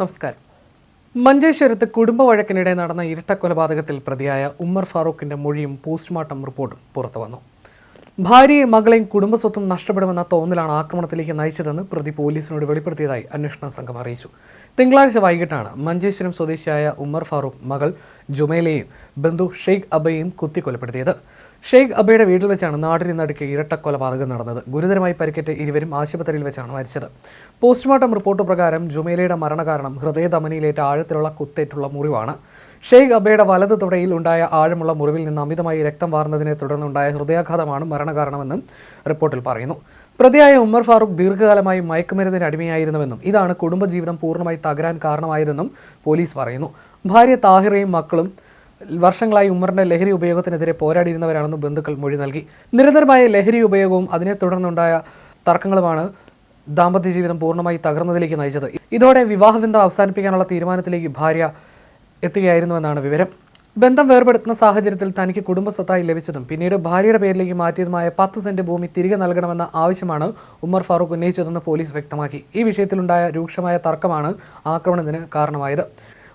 നമസ്കാരം. മഞ്ചേശ്വരത്ത് കുടുംബ വഴക്കിനിടെ നടന്ന ഇരട്ട കൊലപാതകത്തിൽ പ്രതിയായ ഉമ്മർ ഫാറൂഖിന്റെ മൊഴിയും പോസ്റ്റ്മോർട്ടം റിപ്പോർട്ടും പുറത്തു വന്നു ഭാര്യയും മകളെയും കുടുംബസ്വത്തും നഷ്ടപ്പെടുമെന്ന തോന്നലാണ് ആക്രമണത്തിലേക്ക് നയിച്ചതെന്ന് പ്രതി പോലീസിനോട് വെളിപ്പെടുത്തിയതായി അന്വേഷണ സംഘം അറിയിച്ചു. തിങ്കളാഴ്ച വൈകിട്ടാണ് മഞ്ചേശ്വരം സ്വദേശിയായ ഉമ്മർ ഫാറൂഖ് മകൾ ജുമേലയും ബന്ധു ഷെയ്ഖ് അബയെയും കുത്തിക്കൊലപ്പെടുത്തിയത്. ഷെയ്ഖ് അബയുടെ വീട്ടിൽ വെച്ചാണ് നാടിന് നടുക്ക് ഇരട്ട കൊലപാതകം നടന്നത്. ഗുരുതരമായി പരിക്കേറ്റ ഇരുവരും ആശുപത്രിയിൽ വെച്ചാണ് മരിച്ചത്. പോസ്റ്റ്മോർട്ടം റിപ്പോർട്ട് പ്രകാരം ജുമേലയുടെ മരണകാരണം ഹൃദയധമനിയിലേറ്റ ആഴത്തിലുള്ള കുത്തേറ്റുള്ള മുറിവാണ് ഷെയ്ഖ് അബയുടെ വലത് തുടയിൽ ഉണ്ടായ ആഴമുള്ള മുറിവിൽ നിന്ന് അമിതമായി രക്തം വാർന്നതിനെ തുടർന്നുണ്ടായ ഹൃദയാഘാതമാണ് മരണകാരണമെന്നും റിപ്പോർട്ടിൽ പറയുന്നു. പ്രതിയായ ഉമർ ഫാറൂഖ് ദീർഘകാലമായി മയക്കുമരുന്നിന് അടിമയായിരുന്നുവെന്നും ഇതാണ് കുടുംബജീവിതം പൂർണമായി തകരാൻ കാരണമായതെന്നും പോലീസ് പറയുന്നു. ഭാര്യ താഹിറയും മക്കളും വർഷങ്ങളായി ഉമ്മറിന്റെ ലഹരി ഉപയോഗത്തിനെതിരെ പോരാടിയിരുന്നവരാണെന്നും ബന്ധുക്കൾ മൊഴി നൽകി. നിരന്തരമായ ലഹരി ഉപയോഗവും അതിനെ തുടർന്നുണ്ടായ തർക്കങ്ങളുമാണ് ദാമ്പത്യ ജീവിതം പൂർണമായി തകർന്നതിലേക്ക് നയിച്ചത്. ഇതോടെ വിവാഹബന്ധം അവസാനിപ്പിക്കാനുള്ള തീരുമാനത്തിലേക്ക് ഭാര്യ എത്തുകയായിരുന്നുവെന്നാണ് വിവരം. ബന്ധം വേർപെടുത്തുന്ന സാഹചര്യത്തിൽ തനിക്ക് കുടുംബ സ്വത്തായി ലഭിച്ചതും പിന്നീട് ഭാര്യയുടെ പേരിലേക്ക് മാറ്റിയതുമായ പത്ത് സെന്റ് ഭൂമി തിരികെ നൽകണമെന്ന ആവശ്യമാണ് ഉമ്മർ ഫാറൂഖ് ഉന്നയിച്ചതെന്ന് പോലീസ് വ്യക്തമാക്കി. ഈ വിഷയത്തിലുണ്ടായ രൂക്ഷമായ തർക്കമാണ് ആക്രമണത്തിന് കാരണമായത്.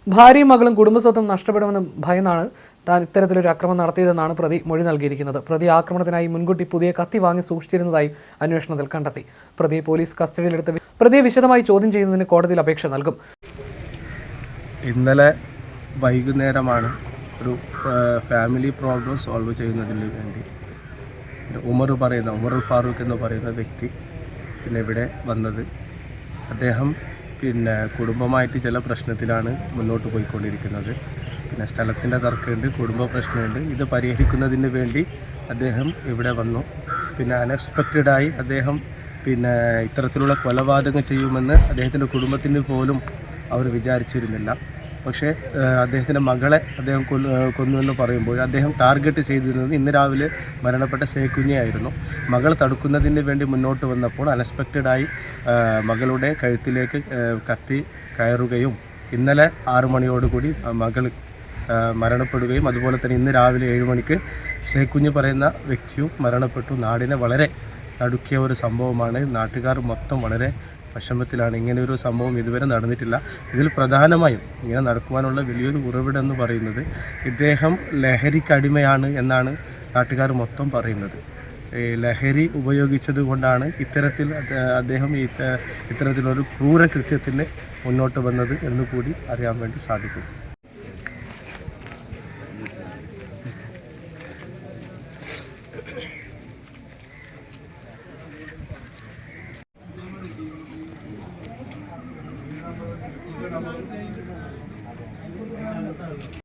ഭാര്യയും മകളും കുടുംബസ്വത്തും നഷ്ടപ്പെടുമെന്ന് ഭയന്നാണ് താൻ ഇത്തരത്തിലൊരു അക്രമം നടത്തിയതെന്നാണ് പ്രതി മൊഴി നൽകിയിരിക്കുന്നത്. പ്രതി ആക്രമണത്തിനായി മുൻകൂട്ടി പുതിയ കത്തി വാങ്ങി സൂക്ഷിച്ചിരുന്നതായി അന്വേഷണത്തിൽ കണ്ടെത്തി. പ്രതിയെ പോലീസ് കസ്റ്റഡിയിലെടുത്ത് പ്രതിയെ വിശദമായി ചോദ്യം ചെയ്യുന്നതിന് കോടതിയിൽ അപേക്ഷ നൽകും. ഇന്നലെ വൈകുന്നേരമാണ് ഒരു ഫാമിലി പ്രോബ്ലം സോൾവ് ചെയ്യുന്നതിന് വേണ്ടി. ഉമർ പറയുന്ന ഉമർ ഫാറൂഖ് എന്ന് പറയുന്ന വ്യക്തി പിന്നെ ഇവിടെ വന്നത്. അദ്ദേഹം പിന്നെ കുടുംബമായിട്ട് ചില പ്രശ്നത്തിലാണ് മുന്നോട്ട് പോയിക്കൊണ്ടിരിക്കുന്നത്. പിന്നെ സ്ഥലത്തിന്റെ തർക്കമുണ്ട് കുടുംബ പ്രശ്നമുണ്ട്. ഇത് പരിഹരിക്കുന്നതിന് വേണ്ടി അദ്ദേഹം ഇവിടെ വന്നു. പിന്നെ അൺഎക്സ്പെക്റ്റഡായി അദ്ദേഹം പിന്നെ ഇത്തരത്തിലുള്ള കൊലപാതകം ചെയ്യുമെന്ന് അദ്ദേഹത്തിന്റെ കുടുംബത്തിന് പോലും അവർ വിചാരിച്ചിരുന്നില്ല. പക്ഷേ അദ്ദേഹത്തിന്റെ മകളെ അദ്ദേഹം കൊന്നു കൊന്നുവെന്ന് പറയുമ്പോൾ അദ്ദേഹം ടാർഗറ്റ് ചെയ്തിരുന്നത് ഇന്ന് രാവിലെ മരണപ്പെട്ട സേക്കുഞ്ഞയായിരുന്നു മകൾ തടുക്കുന്നതിന് വേണ്ടി മുന്നോട്ട് വന്നപ്പോൾ അൺഎക്സ്പെക്റ്റഡായി മകളുടെ കഴുത്തിലേക്ക് കത്തി കയറുകയും ഇന്നലെ ആറു മണിയോടുകൂടി മകൾ മരണപ്പെടുകയും അതുപോലെ തന്നെ ഇന്ന് രാവിലെ ഏഴ് മണിക്ക് സേക്കുഞ്ഞ് പറയുന്ന വ്യക്തിയും മരണപ്പെട്ടു. നാടിനെ വളരെ തടുക്കിയ ഒരു സംഭവമാണ്. നാട്ടുകാർ മൊത്തം വളരെ വിഷമത്തിലാണ് ഇങ്ങനെയൊരു സംഭവം ഇതുവരെ നടന്നിട്ടില്ല. ഇതിൽ പ്രധാനമായും ഇങ്ങനെ നടക്കുവാനുള്ള വലിയൊരു ഉറവിടം എന്ന് പറയുന്നത് ഇദ്ദേഹം ലഹരിക്കടിമയാണ് എന്നാണ് നാട്ടുകാർ മൊത്തം പറയുന്നത്. ലഹരി ഉപയോഗിച്ചത് കൊണ്ടാണ് ഇത്തരത്തിൽ അദ്ദേ- അദ്ദേഹം ഇത്തരത്തിലൊരു ക്രൂരകൃത്യത്തിന് മുന്നോട്ട് വന്നത് എന്ന് കൂടി അറിയാൻ വേണ്ടി സാധിക്കും.